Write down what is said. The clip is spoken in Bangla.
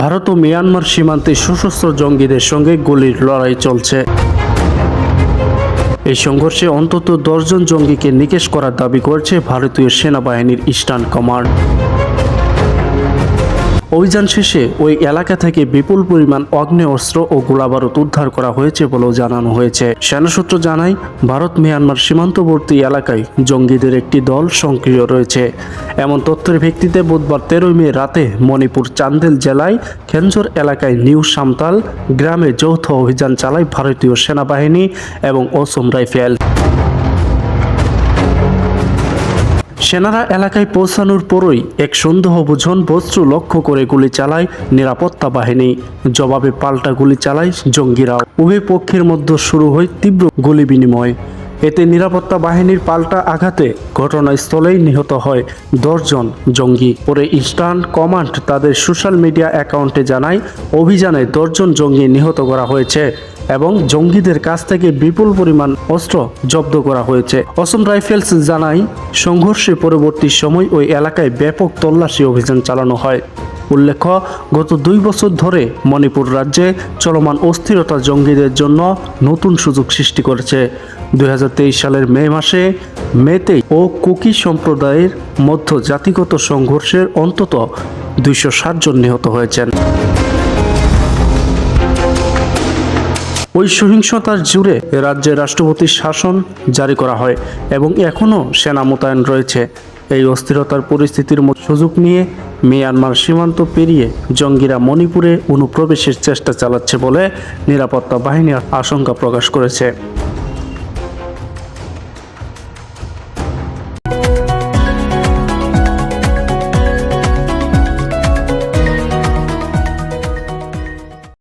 ভারত ও মিয়ানমার সীমান্তে সশস্ত্র জঙ্গিদের সঙ্গে গুলির লড়াই চলছে। এই সংঘর্ষে অন্তত দশজন জঙ্গিকে নিকেশ করার দাবি করছে ভারতীয় সেনাবাহিনীর ইস্টার্ন কমান্ড। অভিযান শেষে ওই এলাকা থেকে বিপুল পরিমাণ অস্ত্র ও গোলাবারুদ উদ্ধার করা হয়েছে বলেও জানানো হয়েছে। সেনা সূত্র জানায়, ভারত মিয়ানমার সীমান্তবর্তী এলাকায় জঙ্গিদের একটি দল সক্রিয় রয়েছে। এমন তথ্যের ভিত্তিতে বুধবার তেরোই মে রাতে মণিপুর চান্দেল জেলায় খেঞ্জর এলাকায় নিউ সামতাল গ্রামে যৌথ অভিযান চালায় ভারতীয় সেনাবাহিনী এবং অসম রাইফেল। সেনারা এলাকায় পৌঁছানোর পরই এক সন্দেহ সন্দেহবোঝন বস্ত্র লক্ষ্য করে গুলি চালায় নিরাপত্তা বাহিনী। জবাবে পাল্টা গুলি চালায় জঙ্গিরাও। উভয় পক্ষের মধ্যে শুরু হয় তীব্র গুলি বিনিময়। এতে নিরাপত্তা বাহিনীর পাল্টা আঘাতে ঘটনাস্থলেই নিহত হয় দশজন জঙ্গি। পরে ইস্টার্ন কমান্ড তাদের সোশ্যাল মিডিয়া অ্যাকাউন্টে জানায়, অভিযানে দশজন জঙ্গি নিহত করা হয়েছে। এবং জঙ্গিদের কাছ থেকে বিপুল পরিমাণ অস্ত্র জব্দ করা হয়েছে। অসম রাইফেলস জানায়, সংঘর্ষে পরবর্তী সময় ওই এলাকায় ব্যাপক তল্লাশি অভিযান চালানো হয়। উল্লেখ্য, গত দুই বছর ধরে মণিপুর রাজ্যে চলমান অস্থিরতা জঙ্গিদের জন্য নতুন সুযোগ সৃষ্টি করেছে। দু হাজার তেইশ সালের মে মাসে মেতে ও কুকি সম্প্রদায়ের মধ্য জাতিগত সংঘর্ষের অন্তত দুইশো জন নিহত হয়েছেন। ওই সহিংসতার জুড়ে রাজ্যে রাষ্ট্রপতির শাসন জারি করা হয় এবং এখনও সেনা মোতায়েন রয়েছে। এই অস্থিরতার পরিস্থিতির সুযোগ নিয়ে মিয়ানমার সীমান্ত পেরিয়ে জঙ্গিরা মণিপুরে অনুপ্রবেশের চেষ্টা চালাচ্ছে বলে নিরাপত্তা বাহিনী আশঙ্কা প্রকাশ করেছে।